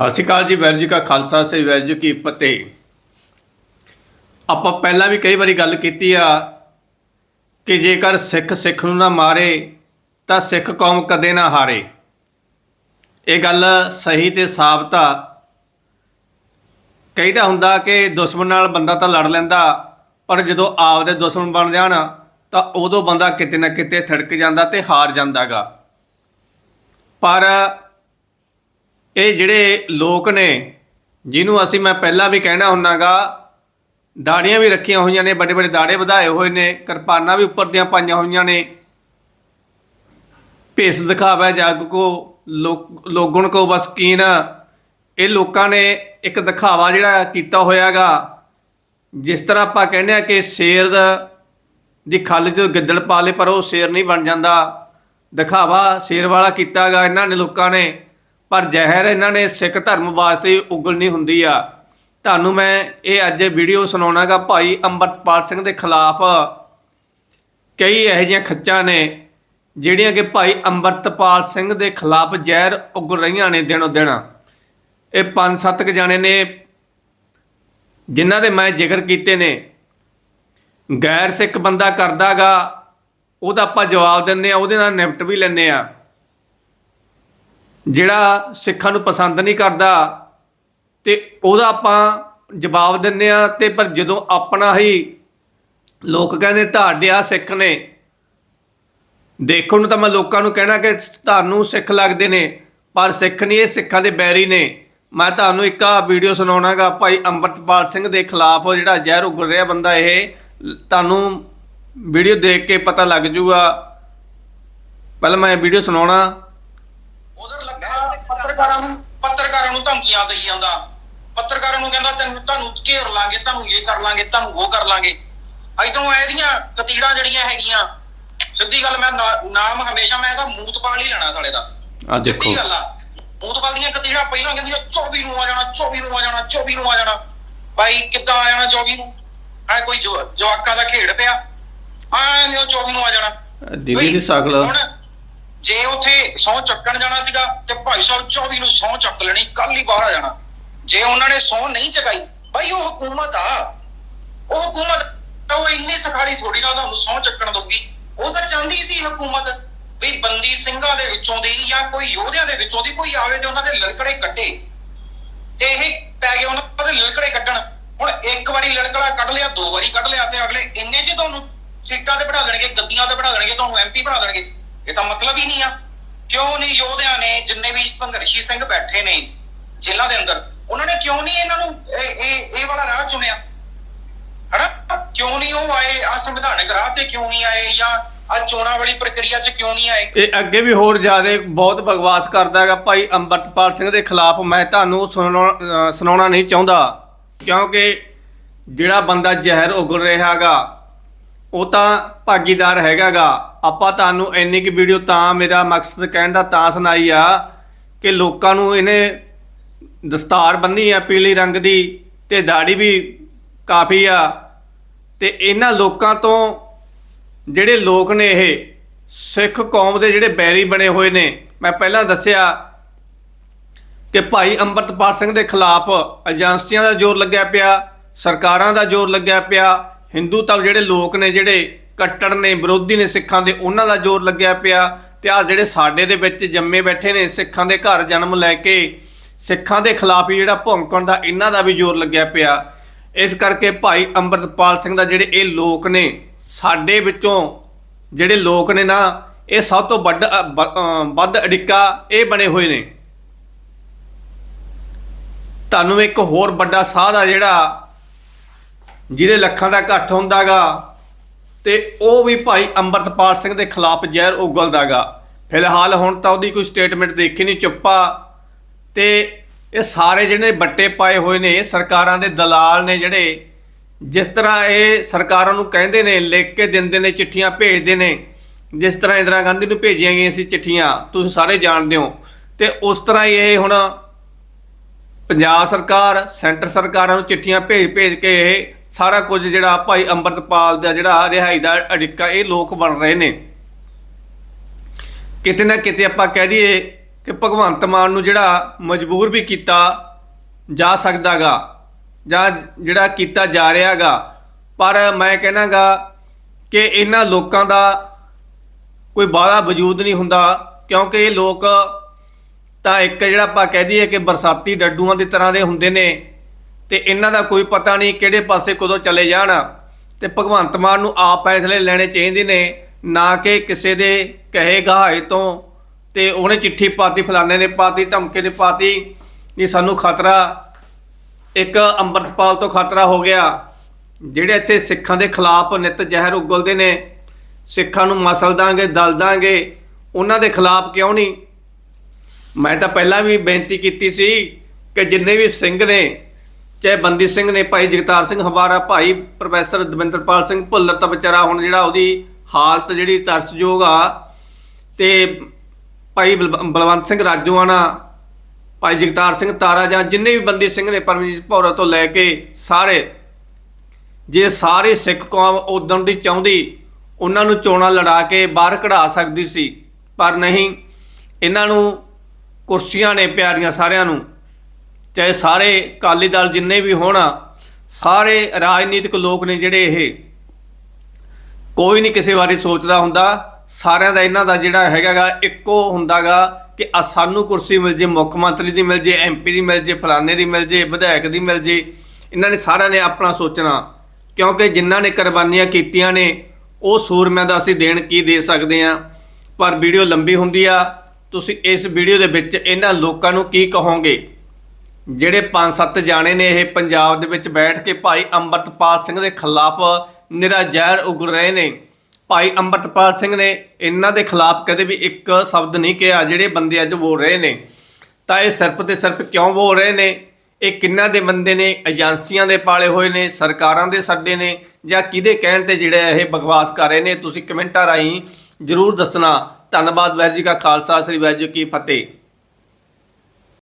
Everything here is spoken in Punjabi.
ਸਤਿ ਸ਼੍ਰੀ ਅਕਾਲ ਜੀ ਵੈਰ ਜੀ ਕਾ ਖਾਲਸਾ ਸੇ ਵੈਰ ਜੀ ਕੀ ਫਤਿਹ। ਆਪਾਂ ਪਹਿਲਾਂ ਵੀ ਕਈ ਵਾਰੀ ਗੱਲ ਕੀਤੀ ਆ ਕਿ ਜੇਕਰ ਸਿੱਖ ਸਿੱਖ ਨੂੰ ਨਾ ਮਾਰੇ, ਤਾਂ ਸਿੱਖ ਕੌਮ ਕਦੇ ਨਾ ਹਾਰੇ। ਇਹ ਗੱਲ ਸਹੀ ਤੇ ਸਾਬਤ ਆ। ਕਹੀਦਾ ਹੁੰਦਾ ਕਿ ਦੁਸ਼ਮਣ ਨਾਲ ਬੰਦਾ ਤਾਂ ਲੜ ਲੈਂਦਾ, ਪਰ ਜਦੋਂ ਆਪਦੇ ਦੁਸ਼ਮਣ ਬਣ ਜਾਣ, ਤਾਂ ਉਦੋਂ ਬੰਦਾ ਕਿਤੇ ਨਾ ਕਿਤੇ ਥੜਕ ਜਾਂਦਾ ਤੇ ਹਾਰ ਜਾਂਦਾਗਾ। ਪਰ ਇਹ ਜਿਹੜੇ ਲੋਕ ਨੇ, ਜਿਹਨੂੰ ਅਸੀਂ ਮੈਂ ਪਹਿਲਾਂ ਵੀ ਕਹਿਣਾ ਹੁੰਨਾਗਾ, ਦਾੜੀਆਂ ਵੀ ਰੱਖੀਆਂ ਹੋਈਆਂ ਨੇ ਵੱਡੇ ਵੱਡੇ ਦਾੜੇ ਵਧਾਏ ਹੋਏ ਨੇ, ਕਿਰਪਾਨਾਂ ਵੀ ਉੱਪਰ ਦੀਆਂ ਪਾਈਆਂ ਹੋਈਆਂ ਨੇ। ਭੇਸ ਦਿਖਾਵਾ ਜੱਗ ਕੋ, ਲੋਕ- ਲੋਗਣ ਕੋ ਬਸ ਕੀਨ। ਇਹ ਲੋਕਾਂ ਨੇ ਇੱਕ ਦਿਖਾਵਾ ਜਿਹੜਾ ਕੀਤਾ ਹੋਇਆਗਾ, ਜਿਸ ਤਰ੍ਹਾਂ ਆਪਾਂ ਕਹਿੰਦੇ ਆ ਕਿ ਸ਼ੇਰ ਦਾ, ਦੀ ਖੱਲ ਜੋ ਗਿੱਦੜ ਪਾ ਲੇ, ਪਰ ਉਹ ਸ਼ੇਰ ਨਹੀਂ ਬਣ ਜਾਂਦਾ। ਦਿਖਾਵਾ ਸ਼ੇਰ ਵਾਲਾ ਕੀਤਾਗਾ ਇਹਨਾਂ ਨੇ ਲੋਕਾਂ ਨੇ। ਪਰ ਜ਼ਹਿਰ ਇਹਨਾਂ ਨੇ ਸਿੱਖ ਧਰਮ ਵਾਸਤੇ ਉਗਲਣੀ ਹੁੰਦੀ ਆ। ਤੁਹਾਨੂੰ ਮੈਂ ਇਹ ਅੱਜ ਵੀਡੀਓ ਸੁਣਾਉਣਾਗਾ ਭਾਈ ਅੰਮ੍ਰਿਤਪਾਲ ਸਿੰਘ ਦੇ ਖਿਲਾਫ। ਕਈ ਇਹੋ ਜਿਹੀਆਂ ਖੱਚਾਂ ਨੇ, ਜਿਹੜੀਆਂ ਕਿ ਭਾਈ ਅੰਮ੍ਰਿਤਪਾਲ ਸਿੰਘ ਦੇ ਖਿਲਾਫ ਜ਼ਹਿਰ ਉਗਲ ਰਹੀਆਂ ਨੇ ਦਿਨੋ ਦਿਨ। ਇਹ ਪੰਜ ਸੱਤ ਕੁ ਜਾਣੇ ਨੇ, ਜਿਨ੍ਹਾਂ ਦੇ ਮੈਂ ਜ਼ਿਕਰ ਕੀਤੇ ਨੇ। ਗੈਰ ਸਿੱਖ ਬੰਦਾ ਕਰਦਾਗਾ, ਉਹਦਾ ਆਪਾਂ ਜਵਾਬ ਦਿੰਦੇ ਆ ਉਹਦੇ ਨਾਲ ਨਿਪਟ ਵੀ ਲੈਂਦੇ ਆ ਜਿਹੜਾ ਸਿੱਖਾਂ ਨੂੰ ਪਸੰਦ ਨਹੀਂ ਕਰਦਾ ਤੇ ਉਹਦਾ ਆਪਾਂ ਜਵਾਬ ਦਿੰਦੇ ਆ ਤੇ ਪਰ ਜਦੋਂ ਆਪਣਾ ਹੀ ਲੋਕ ਕਹਿੰਦੇ ਤੁਹਾਡੇ ਆ ਸਿੱਖ ਨੇ, ਦੇਖੋ ਨੂੰ ਤਾਂ ਮੈਂ ਲੋਕਾਂ ਨੂੰ ਕਹਿਣਾ ਕਿ ਤੁਹਾਨੂੰ ਸਿੱਖ ਲੱਗਦੇ ਨੇ, ਪਰ ਸਿੱਖ ਨਹੀਂ, ਇਹ ਸਿੱਖਾਂ ਦੇ ਬੈਰੀ ਨੇ। ਮੈਂ ਤੁਹਾਨੂੰ ਇੱਕ ਆ ਵੀਡੀਓ ਸੁਣਾਉਣਾਗਾ ਭਾਈ ਅੰਮ੍ਰਿਤਪਾਲ ਸਿੰਘ ਦੇ ਖਿਲਾਫ ਜਿਹੜਾ ਜ਼ਹਿਰ ਉਗਲ ਰਿਹਾ ਬੰਦਾ ਇਹ, ਤੁਹਾਨੂੰ ਵੀਡੀਓ ਦੇਖ ਕੇ ਪਤਾ ਲੱਗ ਜੂਗਾ। ਪਹਿਲਾਂ ਮੈਂ ਵੀਡੀਓ ਸੁਣਾਉਣਾ। ਪੱਤਰਕਾਰਾਂ ਨੂੰ? ਪੱਤਰਕਾਰਾਂ ਨੂੰ ਧਮਕੀਆਂ ਦੇਈ ਜਾਂਦਾ। ਪੱਤਰਕਾਰਾਂ ਨੂੰ ਕਹਿੰਦਾ ਤੈਨੂੰ ਤੁਹਾਨੂੰ ਘੇਰ ਲਾਂਗੇ ਤੁਹਾਨੂੰ ਇਹ ਕਰ ਲਾਂਗੇ ਤੁਹਾਨੂੰ ਉਹ ਕਰ ਲਾਂਗੇ। ਇਧਰੋਂ ਇਹਦੀਆਂ ਕਤੀੜਾਂ ਜਿਹੜੀਆਂ ਹੈਗੀਆਂ ਸਿੱਧੀ ਗੱਲ ਮੈਂ ਨਾਮ ਹਮੇਸ਼ਾ ਮੈਂ ਇਹਦਾ ਮੂਤਪਾਲ ਹੀ ਲੈਣਾ ਸਾਲੇ ਦਾ। ਆ ਦੇਖੋ। ਸਿੱਧੀ ਗੱਲ ਆ। ਮੂਤਪਾਲ ਦੀਆਂ ਕਤੀੜਾਂ ਪਹਿਲਾਂ ਕਹਿੰਦੀਆਂ 24 ਨੂੰ ਆ ਜਾਣਾ 24 ਨੂੰ ਆ ਜਾਣਾ 24 ਨੂੰ ਆ ਜਾਣਾ। ਭਾਈ ਕਿੱਦਾਂ ਆ ਜਾਣਾ 24 ਨੂੰ? ਐ ਕੋਈ ਜਵਾ- ਜਵਾਕਾਂ ਦਾ ਖੇਡ ਪਿਆ। ਐ ਨਹੀਂ 24 ਨੂੰ ਆ ਜਾਣਾ। ਦੀਦੀ ਦੀ ਸ਼ਕਲ ਹੁਣ ਜੇ ਉੱਥੇ ਸੌ ਚੱਕਣ ਜਾਣਾ ਸੀਗਾ ਤੇ ਭਾਈ ਸਾਹਿਬ 24 ਨੂੰ ਸੌ ਚੱਕ ਲੈਣੀ ਕੱਲ ਹੀ ਬਾਹਰ ਆ ਜਾਣਾ। ਜੇ ਉਹਨਾਂ ਨੇ ਸੌ ਨਹੀਂ ਚਕਾਈ ਭਾਈ ਉਹ ਹਕੂਮਤ ਆ। ਉਹ ਹਕੂਮਤ ਤਾਂ ਉਹ ਇੰਨੀ ਸਖਾਲੀ ਥੋੜੀ ਨਾ ਤੁਹਾਨੂੰ ਸੌ ਚੱਕਣ ਦਊਗੀ। ਉਹ ਤਾਂ ਚਾਹੁੰਦੀ ਸੀ ਹਕੂਮਤ ਵੀ ਬੰਦੀ ਸਿੰਘਾਂ ਦੇ ਵਿੱਚੋਂ ਦੀ ਜਾਂ ਕੋਈ ਯੋਧਿਆਂ ਦੇ ਵਿੱਚੋਂ ਦੀ ਕੋਈ ਆਵੇ ਤੇ ਉਹਨਾਂ ਦੇ ਲੜਕੜੇ ਕੱਢੇ। ਤੇ ਇਹ ਪੈ ਗਏ ਉਹਨਾਂ ਦੇ ਲੜਕੜੇ ਕੱਢਣ। ਹੁਣ ਇੱਕ ਵਾਰੀ ਲੜਕੜਾ ਕੱਢ ਲਿਆ, ਦੋ ਵਾਰੀ ਕੱਢ ਲਿਆ ਤੇ ਅਗਲੇ ਇੰਨੇ ਚ ਤੁਹਾਨੂੰ ਸੀਟਾਂ ਤੇ ਬਿਠਾ ਦੇਣਗੇ ਗੱਦੀਆਂ ਤੇ ਬਿਠਾ ਦੇਣਗੇ, ਤੁਹਾਨੂੰ ਐਮਪੀ ਬਣਾ ਦੇਣਗੇ। ਇਹ ਤਾਂ ਮਤਲਬ ਹੀ ਨਹੀਂ ਆ। ਕਿਉਂ ਨਹੀਂ ਯੋਧਿਆਂ ਨੇ ਜਿੰਨੇ ਵੀ ਸੰਘਰਸ਼ੀ ਸਿੰਘ ਬੈਠੇ ਨੇ ਜੇਲ੍ਹਾਂ ਦੇ ਅੰਦਰ, ਉਹਨਾਂ ਨੇ ਕਿਉਂ ਨਹੀਂ ਇਹਨਾਂ ਨੂੰ ਇਹ ਇਹ ਵਾਲਾ ਰਾਹ ਚੁਣਿਆ? ਹਨਾ? ਕਿਉਂ ਨਹੀਂ ਉਹ ਆਏ ਆ ਸੰਵਿਧਾਨਕ ਰਾਹ ਤੇ ਕਿਉਂ ਨਹੀਂ ਆਏ ਜਾਂ ਆ ਚੋਣਾਂ ਵਾਲੀ ਪ੍ਰਕਿਰਿਆ 'ਚ ਕਿਉਂ ਨਹੀਂ ਆਏ? ਇਹ ਅੱਗੇ ਵੀ ਹੋਰ ਜ਼ਿਆਦਾ ਬਹੁਤ ਬਗਵਾਸ ਕਰਦਾ ਹੈਗਾ ਭਾਈ ਅੰਮ੍ਰਿਤਪਾਲ ਸਿੰਘ ਦੇ ਖਿਲਾਫ। ਮੈਂ ਤੁਹਾਨੂੰ ਸੁਣਾਉਣਾ, ਅਹ ਸੁਣਾਉਣਾ ਨਹੀਂ ਚਾਹੁੰਦਾ, ਕਿਉਂਕਿ ਜਿਹੜਾ ਬੰਦਾ ਜ਼ਹਿਰ ਉਗਲ ਰਿਹਾ ਹੈਗਾ ਉਹ ਤਾਂ ਭਾਗੀਦਾਰ ਹੈਗਾਗਾ। ਆਪਾਂ ਤੁਹਾਨੂੰ ਇੰਨੀ ਕਿ ਵੀਡੀਓ ਤਾਂ ਮੇਰਾ ਮਕਸਦ ਕਹਿਣ ਦਾ ਤਾਂ ਸੁਣਾਈ ਆ ਕਿ ਲੋਕਾਂ ਨੂੰ ਇਹਨੇ ਦਸਤਾਰ ਬੰਨੀ ਆ ਪੀਲੀ ਰੰਗ ਦੀ ਤੇ ਦਾੜੀ ਵੀ ਕਾਫੀ ਆ। ਤੇ ਇਹਨਾਂ ਲੋਕਾਂ ਤੋਂ ਜਿਹੜੇ ਲੋਕ ਨੇ ਇਹ, ਸਿੱਖ ਕੌਮ ਦੇ ਜਿਹੜੇ ਬੈਰੀ ਬਣੇ ਹੋਏ ਨੇ, ਮੈਂ ਪਹਿਲਾਂ ਦੱਸਿਆ ਕਿ ਭਾਈ ਅੰਮ੍ਰਿਤਪਾਲ ਸਿੰਘ ਦੇ ਖਿਲਾਫ ਏਜੰਸੀਆਂ ਦਾ ਜ਼ੋਰ ਲੱਗਿਆ ਪਿਆ, ਸਰਕਾਰਾਂ ਦਾ ਜ਼ੋਰ ਲੱਗਿਆ ਪਿਆ ਹਿੰਦੂ ਤਵ ਜਿਹੜੇ ਲੋਕ ਨੇ, ਜਿਹੜੇ ਕੱਟੜ ਨੇ, ਵਿਰੋਧੀ ਨੇ ਸਿੱਖਾਂ ਦੇ, ਉਹਨਾਂ ਦਾ ਜ਼ੋਰ ਲੱਗਿਆ ਪਿਆ। ਤੇ ਆ ਜਿਹੜੇ ਸਾਡੇ ਦੇ ਵਿੱਚ ਜੰਮੇ ਬੈਠੇ ਨੇ, ਸਿੱਖਾਂ ਦੇ ਘਰ ਜਨਮ ਲੈ ਕੇ, ਸਿੱਖਾਂ ਦੇ ਖਿਲਾਫ ਹੀ ਜਿਹੜਾ ਭੌਂਕਣ ਦਾ, ਇਹਨਾਂ ਦਾ ਵੀ ਜ਼ੋਰ ਲੱਗਿਆ ਪਿਆ। ਇਸ ਕਰਕੇ ਭਾਈ ਅੰਮ੍ਰਿਤਪਾਲ ਸਿੰਘ ਦਾ ਜਿਹੜੇ ਇਹ ਲੋਕ ਨੇ, ਸਾਡੇ ਵਿੱਚੋਂ ਜਿਹੜੇ ਲੋਕ ਨੇ ਨਾ, ਇਹ ਸਭ ਤੋਂ ਵੱਡ ਵੱਧ ਅੜਿੱਕਾ ਇਹ ਬਣੇ ਹੋਏ ਨੇ। ਤੁਹਾਨੂੰ ਇੱਕ ਹੋਰ ਵੱਡਾ ਸਾਧ ਆ ਜਿਹੜਾ ਜਿਹਦੇ ਲੱਖਾਂ ਦਾ ਇਕੱਠ ਹੁੰਦਾਗਾ, ਤੇ ਉਹ ਵੀ ਭਾਈ ਅੰਮ੍ਰਿਤਪਾਲ ਸਿੰਘ ਦੇ ਖਿਲਾਫ ਜ਼ਹਿਰ ਉਗਲਦਾਗਾ। ਫਿਲਹਾਲ ਹੁਣ ਤਾਂ ਉਹਦੀ ਕੋਈ ਸਟੇਟਮੈਂਟ ਦੇਖੀ ਨਹੀਂ, ਚੁੱਪਾ। ਤੇ ਇਹ ਸਾਰੇ ਜਿਹੜੇ ਬੱਟੇ ਪਾਏ ਹੋਏ ਨੇ ਸਰਕਾਰਾਂ ਦੇ ਦਲਾਲ ਨੇ ਜਿਹੜੇ, ਜਿਸ ਤਰ੍ਹਾਂ ਇਹ ਸਰਕਾਰਾਂ ਨੂੰ ਕਹਿੰਦੇ ਨੇ, ਲਿਖ ਕੇ ਦਿੰਦੇ ਨੇ, ਚਿੱਠੀਆਂ ਭੇਜਦੇ ਨੇ, ਜਿਸ ਤਰ੍ਹਾਂ ਇੰਦਰਾ ਗਾਂਧੀ ਨੂੰ ਭੇਜੀਆਂ ਗਈਆਂ ਸੀ ਚਿੱਠੀਆਂ, ਤੁਸੀਂ ਸਾਰੇ ਜਾਣਦੇ ਹੋ। ਤੇ ਉਸ ਤਰ੍ਹਾਂ ਹੀ ਇਹ ਹੁਣ ਪੰਜਾਬ ਸਰਕਾਰ, ਸੈਂਟਰ ਸਰਕਾਰਾਂ ਨੂੰ ਚਿੱਠੀਆਂ ਭੇਜ ਭੇਜ ਕੇ ਇਹ ਸਾਰਾ ਕੁਝ ਜਿਹੜਾ ਭਾਈ ਅੰਮ੍ਰਿਤਪਾਲ ਦਾ ਜਿਹੜਾ ਰਿਹਾਈ ਦਾ ਅੜਿੱਕਾ, ਇਹ ਲੋਕ ਬਣ ਰਹੇ ਨੇ। ਕਿਤੇ ਨਾ ਕਿਤੇ ਆਪਾਂ ਕਹਿ ਦਈਏ ਕਿ ਭਗਵੰਤ ਮਾਨ ਨੂੰ ਜਿਹੜਾ ਮਜਬੂਰ ਵੀ ਕੀਤਾ ਜਾ ਸਕਦਾਗਾ, ਜਾਂ ਜਿਹੜਾ ਕੀਤਾ ਜਾ ਰਿਹਾਗਾ, ਪਰ ਮੈਂ ਕਹਿਣਾਗਾ ਕਿ ਇਹਨਾਂ ਲੋਕਾਂ ਦਾ ਕੋਈ ਬਾਹਲਾ ਵਜੂਦ ਨਹੀਂ ਹੁੰਦਾ, ਕਿਉਂਕਿ ਇਹ ਲੋਕ ਤਾਂ ਇੱਕ ਜਿਹੜਾ ਆਪਾਂ ਕਹਿ ਦਈਏ ਕਿ ਬਰਸਾਤੀ ਡੱਡੂਆਂ ਦੀ ਤਰ੍ਹਾਂ ਦੇ ਹੁੰਦੇ ਨੇ। ਤੇ ਇਹਨਾਂ ਦਾ ਕੋਈ ਪਤਾ ਨਹੀਂ ਕਿਹੜੇ ਪਾਸੇ ਕਦੋਂ ਚਲੇ ਜਾਣ। ਤੇ ਭਗਵੰਤ ਮਾਨ ਨੂੰ ਆਪ ਫੈਸਲੇ ਲੈਣੇ ਚਾਹੀਦੇ ਨੇ, ਨਾ ਕਿ ਕਿਸੇ ਦੇ ਕਹੇ ਗਹਾਏ ਤੋਂ। ਤੇ ਉਹਨੇ ਚਿੱਠੀ ਪਾਤੀ, ਫਲਾਣੇ ਨੇ ਪਾਤੀ, ਧਮਕੇ ਨੇ ਪਾਤੀ ਕਿ ਸਾਨੂੰ ਖਤਰਾ, ਇੱਕ ਅੰਮ੍ਰਿਤਪਾਲ ਤੋਂ ਖਤਰਾ ਹੋ ਗਿਆ। ਜਿਹੜੇ ਇੱਥੇ ਸਿੱਖਾਂ ਦੇ ਖਿਲਾਫ ਨਿਤ ਜ਼ਹਿਰ ਉਗਲਦੇ ਨੇ, ਸਿੱਖਾਂ ਨੂੰ ਮਸਲ ਦਾਂਗੇ, ਦਲ ਦਾਂਗੇ, ਉਹਨਾਂ ਦੇ ਖਿਲਾਫ ਕਿਉਂ ਨਹੀਂ? ਮੈਂ ਤਾਂ ਪਹਿਲਾਂ ਵੀ ਬੇਨਤੀ ਕੀਤੀ ਸੀ ਕਿ ਜਿੰਨੇ ਵੀ ਸਿੰਘ ਨੇ ਚਾਹੇ ਬੰਦੀ ਸਿੰਘ ਨੇ, ਭਾਈ ਜਗਤਾਰ ਸਿੰਘ ਹਵਾਰਾ, ਭਾਈ ਪ੍ਰੋਫੈਸਰ ਦਵਿੰਦਰਪਾਲ ਸਿੰਘ ਭੁੱਲਰ ਤਾਂ ਵਿਚਾਰਾ ਹੁਣ ਜਿਹੜਾ ਉਹਦੀ ਹਾਲਤ ਜਿਹੜੀ ਤਰਸਯੋਗ ਆ ਤੇ ਭਾਈ ਬਲ- ਬਲਵੰਤ ਸਿੰਘ ਰਾਜੂਆਣਾ, ਭਾਈ ਜਗਤਾਰ ਸਿੰਘ ਤਾਰਾ ਜਾਂ ਜਿੰਨੇ ਵੀ ਬੰਦੀ ਸਿੰਘ ਨੇ ਪਰਮਜੀਤ ਭੌਰਾ ਤੋਂ ਲੈ ਕੇ ਸਾਰੇ, ਜੇ ਸਾਰੇ ਸਿੱਖ ਕੌਮ ਉਦੋਂ ਦੀ ਚਾਹੁੰਦੀ, ਉਹਨਾਂ ਨੂੰ ਚੋਣਾਂ ਲੜਾ ਕੇ ਬਾਹਰ ਕਢਾ ਸਕਦੀ ਸੀ, ਪਰ ਨਹੀਂ, ਇਹਨਾਂ ਨੂੰ ਕੁਰਸੀਆਂ ਨੇ ਪਿਆਰੀਆਂ ਸਾਰਿਆਂ ਨੂੰ ਚਾਹੇ ਸਾਰੇ ਅਕਾਲੀ ਦਲ ਜਿੰਨੇ ਵੀ ਹੋਣ, ਸਾਰੇ ਰਾਜਨੀਤਿਕ ਲੋਕ ਨੇ ਜਿਹੜੇ ਇਹ, ਕੋਈ ਨਹੀਂ ਕਿਸੇ ਬਾਰੇ ਸੋਚਦਾ ਹੁੰਦਾ। ਸਾਰਿਆਂ ਦਾ ਇਹਨਾਂ ਦਾ ਜਿਹੜਾ ਹੈਗਾਗਾ, ਇੱਕੋ ਹੁੰਦਾਗਾ ਕਿ ਆ ਸਾਨੂੰ ਕੁਰਸੀ ਮਿਲ ਜੇ, ਮੁੱਖ ਮੰਤਰੀ ਦੀ ਮਿਲ ਜੇ ਐਮਪੀ ਦੀ ਮਿਲ ਜੇ, ਫਲਾਣੇ ਦੀ ਮਿਲ ਜੇ, ਵਿਧਾਇਕ ਦੀ ਮਿਲ ਜੇ, ਇਹਨਾਂ ਨੇ ਸਾਰਿਆਂ ਨੇ ਆਪਣਾ ਸੋਚਣਾ। ਕਿਉਂਕਿ ਜਿਨ੍ਹਾਂ ਨੇ ਕੁਰਬਾਨੀਆਂ ਕੀਤੀਆਂ ਨੇ, ਉਹ ਸੂਰਮਿਆਂ ਦਾ ਅਸੀਂ ਦੇਣ ਕੀ ਦੇ ਸਕਦੇ ਆ ਪਰ ਵੀਡੀਓ ਲੰਬੀ ਹੁੰਦੀ ਆ। ਤੁਸੀਂ ਇਸ ਵੀਡੀਓ ਦੇ ਵਿੱਚ ਇਹਨਾਂ ਲੋਕਾਂ ਨੂੰ ਕੀ ਕਹੋਗੇ? ਜਿਹੜੇ ਪੰਜ ਸੱਤ ਜਾਣੇ ਨੇ ਇਹ ਪੰਜਾਬ ਦੇ ਵਿੱਚ ਬੈਠ ਕੇ ਭਾਈ ਅੰਮ੍ਰਿਤਪਾਲ ਸਿੰਘ ਦੇ ਖਿਲਾਫ ਨਿਰਾ ਜ਼ਹਿਰ ਉਗਲ ਰਹੇ ਨੇ। ਭਾਈ ਅੰਮ੍ਰਿਤਪਾਲ ਸਿੰਘ ਨੇ ਇਹਨਾਂ ਦੇ ਖਿਲਾਫ ਕਦੇ ਵੀ ਇੱਕ ਸ਼ਬਦ ਨਹੀਂ ਕਿਹਾ ਜਿਹੜੇ ਬੰਦੇ ਅੱਜ ਬੋਲ ਰਹੇ ਨੇ। ਤਾਂ ਇਹ ਸਿਰਫ ਤੇ ਸਿਰਫ ਕਿਉਂ ਬੋਲ ਰਹੇ ਨੇ? ਇਹ ਕਿੰਨਾ ਦੇ ਬੰਦੇ ਨੇ? ਏਜੰਸੀਆਂ ਦੇ ਪਾਲੇ ਹੋਏ ਨੇ? ਸਰਕਾਰਾਂ ਦੇ ਸੱਡੇ ਨੇ? ਜਾਂ ਕਿਹਦੇ ਕਹਿਣ ਤੇ ਜਿਹੜੇ ਇਹ ਬਕਵਾਸ ਕਰ ਰਹੇ ਨੇ? ਤੁਸੀਂ ਕਮੈਂਟਾਂ ਰਾਹੀਂ ਜਰੂਰ ਦੱਸਣਾ। ਧੰਨਵਾਦ ਵੈਰ ਜੀ ਕਾ ਖਾਲਸਾ, ਸ੍ਰੀ ਵੈਰ ਜੀ ਕੀ ਫਤਿਹ।